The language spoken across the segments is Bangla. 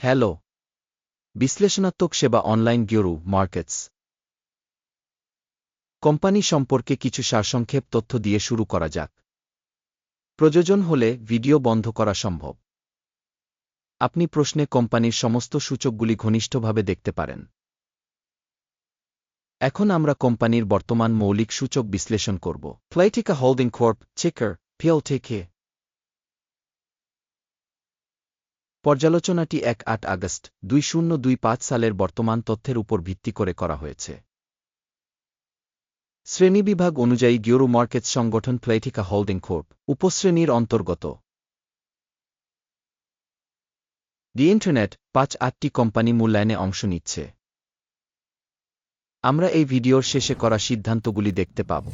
হ্যালো। বিশ্লেষণাত্মক সেবা অনলাইন গিওরু, মার্কেটস। কোম্পানি সম্পর্কে কিছু সারসংক্ষেপ তথ্য দিয়ে শুরু করা যাক। প্রয়োজন হলে ভিডিও বন্ধ করা সম্ভব। আপনি প্রশ্নে কোম্পানির সমস্ত সূচকগুলি ঘনিষ্ঠভাবে দেখতে পারেন। এখন আমরা কোম্পানির বর্তমান মৌলিক সূচক বিশ্লেষণ করব। ফ্লাইটিকা হোল্ডিং কর্প, চেকার ফিয়াল থেকে পর্যালোচনাটি এক আট আগস্ট দুই শূন্য দুই পাঁচ সালের বর্তমান তথ্যের উপর ভিত্তি করে করা হয়েছে। শ্রেণীবিভাগ অনুযায়ী গিওরু মার্কেটস সংগঠন প্লেটিকা হোল্ডিং কোর্প উপশ্রেণীর অন্তর্গত। দি ইন্টারনেট পাঁচ আটটি কোম্পানি মূল্যায়নে অংশ নিচ্ছে। আমরা এই ভিডিওর শেষে করা সিদ্ধান্তগুলি দেখতে পাব।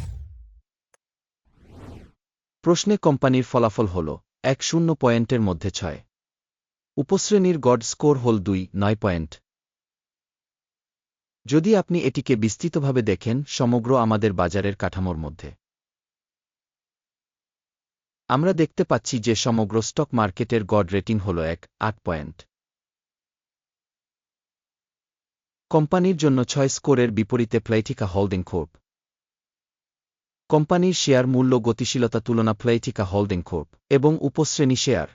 প্রশ্নে কোম্পানির ফলাফল হল এক শূন্য পয়েন্টের মধ্যে ছয়। উপশ্রেণীর গড স্কোর হল দুই, নয় পয়েন্ট। যদি আপনি এটিকে বিস্তৃতভাবে দেখেন, সমগ্র আমাদের বাজারের কাঠামোর মধ্যে। আমরা দেখতে পাচ্ছি যে সমগ্র স্টক মার্কেটের গড রেটিং হল এক, আট পয়েন্ট। কোম্পানির জন্য ছয় স্কোরের বিপরীতে প্লেটিকা হোল্ডিং কোর্প। কোম্পানির শেয়ার মূল্য গতিশীলতা তুলনা প্লেটিকা হোল্ডিং কোর্প এবং উপশ্রেণী শেয়ার।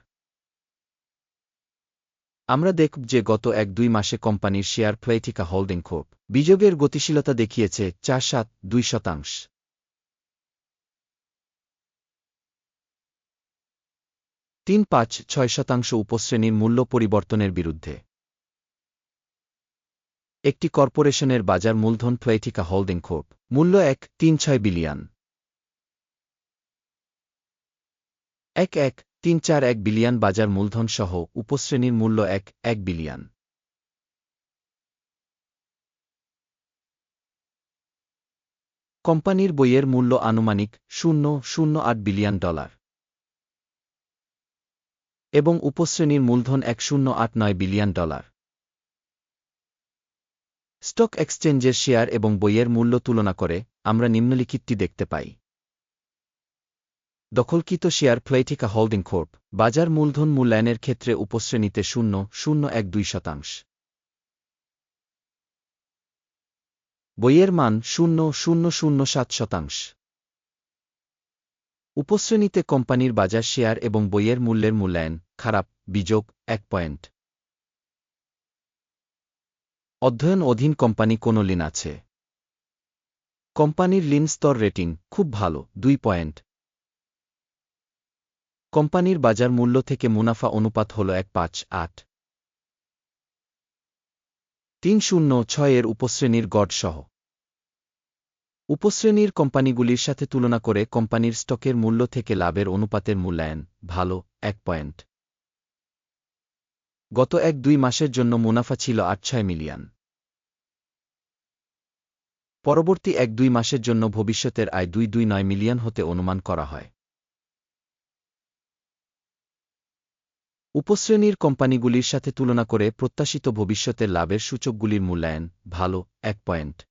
আমরা দেখব যে গত এক দুই মাসে কোম্পানির শেয়ার প্লেটিকা হোল্ডিং কোর্প বিযোগের গতিশীলতা দেখিয়েছে চার সাত দুই শতাংশ। তিন পাঁচ ছয় শতাংশ উপশ্রেণীর মূল্য পরিবর্তনের বিরুদ্ধে। একটি কর্পোরেশনের বাজার মূলধন প্লেটিকা হোল্ডিং কোর্প মূল্য এক তিন ছয় বিলিয়ন। এক এক তিন চার এক বিলিয়ন বাজার মূলধন সহ উপশ্রেণীর মূল্য এক এক বিলিয়ন। কোম্পানির বইয়ের মূল্য আনুমানিক শূন্য শূন্য আট বিলিয়ন ডলার। এবং উপশ্রেণীর মূলধন এক, শূন্য আট নয় বিলিয়ন ডলার। স্টক এক্সচেঞ্জের শেয়ার এবং বইয়ের মূল্য তুলনা করে আমরা নিম্নলিখিতটি দেখতে পাই। দখলকৃত শেয়ার প্লেটিকা হোল্ডিং কোর্প, বাজার মূলধন মূল্যায়নের ক্ষেত্রে উপশ্রেণীতে শূন্য শূন্য এক দুই শতাংশ। বইয়ের মান শূন্য শূন্য শূন্য সাত শতাংশ। উপশ্রেণীতে কোম্পানির বাজার শেয়ার এবং বইয়ের মূল্যের মূল্যায়ন, খারাপ, বিযোগ, এক পয়েন্ট। অধ্যয়ন অধীন কোম্পানি কোনো লিন আছে? কোম্পানির লিন স্তর রেটিং, খুব ভালো, দুই পয়েন্ট। কোম্পানির বাজার মূল্য থেকে মুনাফা অনুপাত হল এক পাঁচ আট। তিন শূন্য ছয় এর উপশ্রেণীর গড় সহ। উপশ্রেণীর কোম্পানিগুলির সাথে তুলনা করে কোম্পানির স্টকের মূল্য থেকে লাভের অনুপাতের মূল্যায়ন ভালো, এক পয়েন্ট। গত এক দুই মাসের জন্য মুনাফা ছিল আট ছয় মিলিয়ন। পরবর্তী এক দুই মাসের জন্য ভবিষ্যতের আয় দুই দুই নয় মিলিয়ন হতে অনুমান করা হয়। উপশ্রেণীর কোম্পানিগুলির সাথে তুলনা করে প্রত্যাশিত ভবিষ্যতের লাভের সূচকগুলির মূল্যায়ন ভালো, এক পয়েন্ট।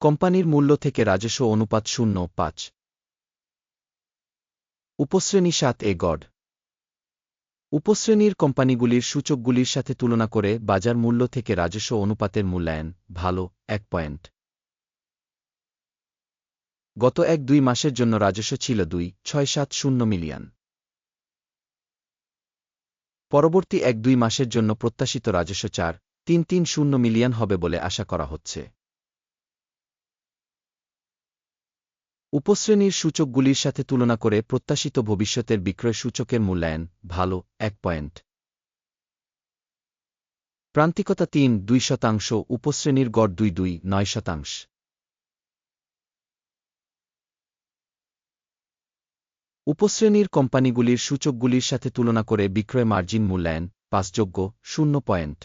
কোম্পানির মূল্য থেকে রাজস্ব অনুপাত শূন্য, পাঁচ। উপশ্রেণী সাত এ গড। উপশ্রেণীর কোম্পানিগুলির সূচকগুলির সাথে তুলনা করে বাজার মূল্য থেকে রাজস্ব অনুপাতের মূল্যায়ন ভালো, এক পয়েন্ট। গত এক দুই মাসের জন্য রাজস্ব ছিল দুই, ছয় সাত শূন্য মিলিয়ন। পরবর্তী এক দুই মাসের জন্য প্রত্যাশিত রাজস্ব চার, তিন তিন শূন্য মিলিয়ন হবে বলে আশা করা হচ্ছে। উপশ্রেণীর সূচকগুলির সাথে তুলনা করে প্রত্যাশিত ভবিষ্যতের বিক্রয় সূচকের মূল্যায়ন ভালো, এক পয়েন্ট। প্রান্তিকতা তিন, দুই শতাংশ, উপশ্রেণীর গড় দুই দুই, নয় শতাংশ। উপশ্রেণীর কোম্পানিগুলির সূচকগুলির সাথে তুলনা করে বিক্রয় মার্জিন মূল্যায়ন পাঁচযোগ্য শূন্য পয়েন্ট।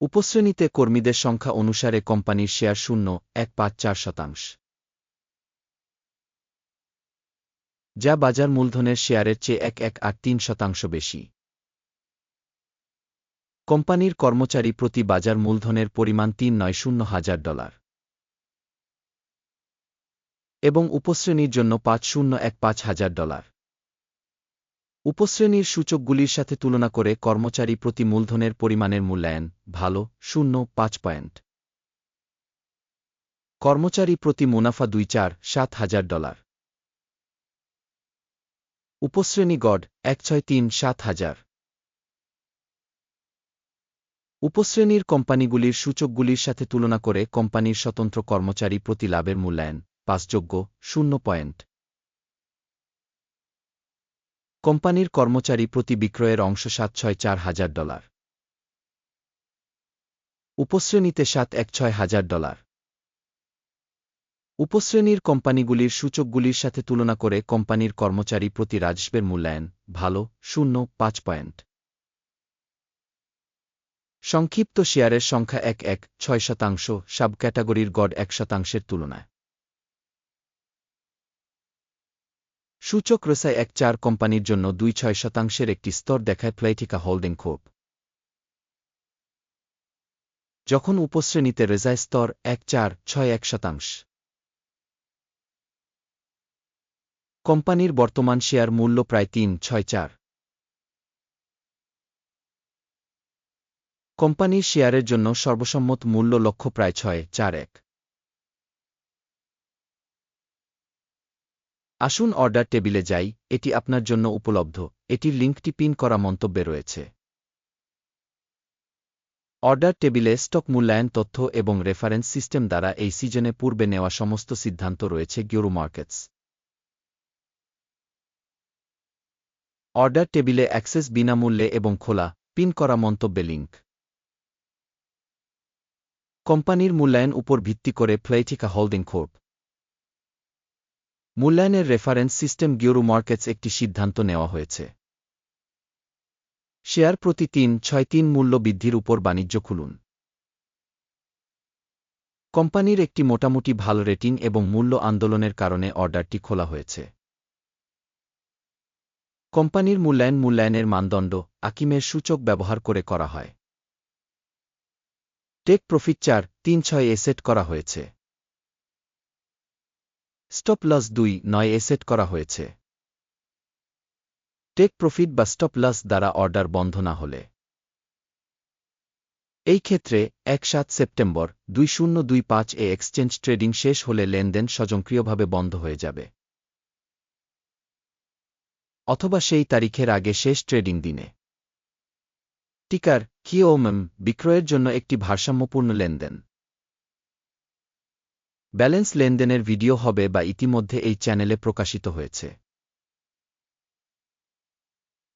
উপশ্রেণীতে কর্মীদের সংখ্যা অনুসারে কোম্পানির শেয়ার শূন্য, এক পাঁচ চার শতাংশ। যা বাজার মূলধনের শেয়ারের চেয়ে এক এক আট তিন শতাংশ বেশি। কোম্পানির কর্মচারী প্রতি বাজার মূলধনের পরিমাণ তিন, নয়, শূন্য হাজার ডলার। এবং উপশ্রেণীর জন্য পাঁচ শূন্য এক পাঁচ হাজার ডলার। উপশ্রেণীর সূচকগুলির সাথে তুলনা করে কর্মচারী প্রতি মূলধনের পরিমাণের মূল্যায়ন ভালো, শূন্য, পাঁচ পয়েন্ট। কর্মচারী প্রতি মুনাফা দুই চার সাত হাজার ডলার। উপশ্রেণী গড় এক ছয় তিন সাত হাজার। উপশ্রেণীর কোম্পানিগুলির সূচকগুলির সাথে তুলনা করে কোম্পানির স্বতন্ত্র কর্মচারী প্রতি লাভের মূল্যায়ন পাঁচযোগ্য, শূন্য পয়েন্ট। কোম্পানির কর্মচারী প্রতি বিক্রয়ের অংশ সাত ছয় চার হাজার ডলার। উপশ্রেণীতে সাত এক ছয় হাজার ডলার। উপশ্রেণীর কোম্পানিগুলির সূচকগুলির সাথে তুলনা করে কোম্পানির কর্মচারী প্রতি রাজস্বের মূল্যায়ন ভালো, শূন্য, পাঁচ পয়েন্ট। সংক্ষিপ্ত শেয়ারের সংখ্যা এক এক, ছয় শতাংশ সাব ক্যাটাগরির গড় এক শতাংশের তুলনায়। সূচক রেসায় এক চার কোম্পানির জন্য দুই ছয় শতাংশের একটি স্তর দেখায় প্লাইটিকা হোল্ডিং খোপ যখন উপশ্রেণীতে রেজায় স্তর এক চার ছয় এক শতাংশ। কোম্পানির বর্তমান শেয়ার মূল্য প্রায় তিন ছয় চার। কোম্পানির শেয়ারের জন্য সর্বসম্মত মূল্য লক্ষ্য প্রায় ছয় চার এক। আসুন অর্ডার টেবিলে যাই, এটি আপনার জন্য উপলব্ধ। এটির লিঙ্কটি পিন করা মন্তব্যে রয়েছে। অর্ডার টেবিলে স্টক মূল্যায়ন তথ্য এবং রেফারেন্স সিস্টেম দ্বারা এই সিজনে পূর্বে নেওয়া সমস্ত সিদ্ধান্ত রয়েছে গিওরু মার্কেটস অর্ডার টেবিলে অ্যাক্সেস বিনামূল্যে এবং খোলা পিন করা মন্তব্যে লিঙ্ক কোম্পানির মূল্যায়ন উপর ভিত্তি করে প্লেটিকা হোল্ডিং খোপ মূল্যায়নের রেফারেন্স সিস্টেম গিওরু মার্কেটস একটি সিদ্ধান্ত নেওয়া হয়েছে। শেয়ার প্রতি তিন, ছয়, তিন মূল্য বৃদ্ধির উপর বাণিজ্য খুলুন। কোম্পানির একটি মোটামুটি ভালো রেটিং এবং মূল্য আন্দোলনের কারণে অর্ডারটি খোলা হয়েছে। কোম্পানির মূল্যায়ন মূল্যায়নের মানদণ্ড আকিমের সূচক ব্যবহার করে করা হয়। টেক প্রফিট চার, তিন, ছয় এসেট করা হয়েছে। স্টপ লস দুই নয় এ সেট করা হয়েছে। টেক প্রফিট বা স্টপ লস দ্বারা অর্ডার বন্ধ না হলে। এই ক্ষেত্রে এক সাত সেপ্টেম্বর দুই শূন্য দুই পাঁচ এ এক্সচেঞ্জ ট্রেডিং শেষ হলে লেনদেন স্বয়ংক্রিয়ভাবে বন্ধ হয়ে যাবে। অথবা সেই তারিখের আগে শেষ ট্রেডিং দিনে। টিকার কিওমএম বিক্রয়ের জন্য একটি ভারসাম্যপূর্ণ লেনদেন। ব্যালেন্স লেনদেনের ভিডিও হবে বা ইতিমধ্যে এই চ্যানেলে প্রকাশিত হয়েছে।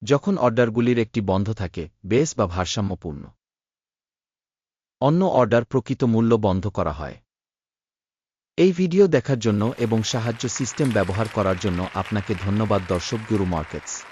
যখন অর্ডারগুলির একটি বন্ধ থাকে, বেস বা ভারসাম্যপূর্ণ। অন্য অর্ডার প্রকৃত মূল্য বন্ধ করা হয়। এই ভিডিও দেখার জন্য এবং সাহায্য সিস্টেম ব্যবহার করার জন্য আপনাকে ধন্যবাদ দর্শক গুরু মার্কেটস।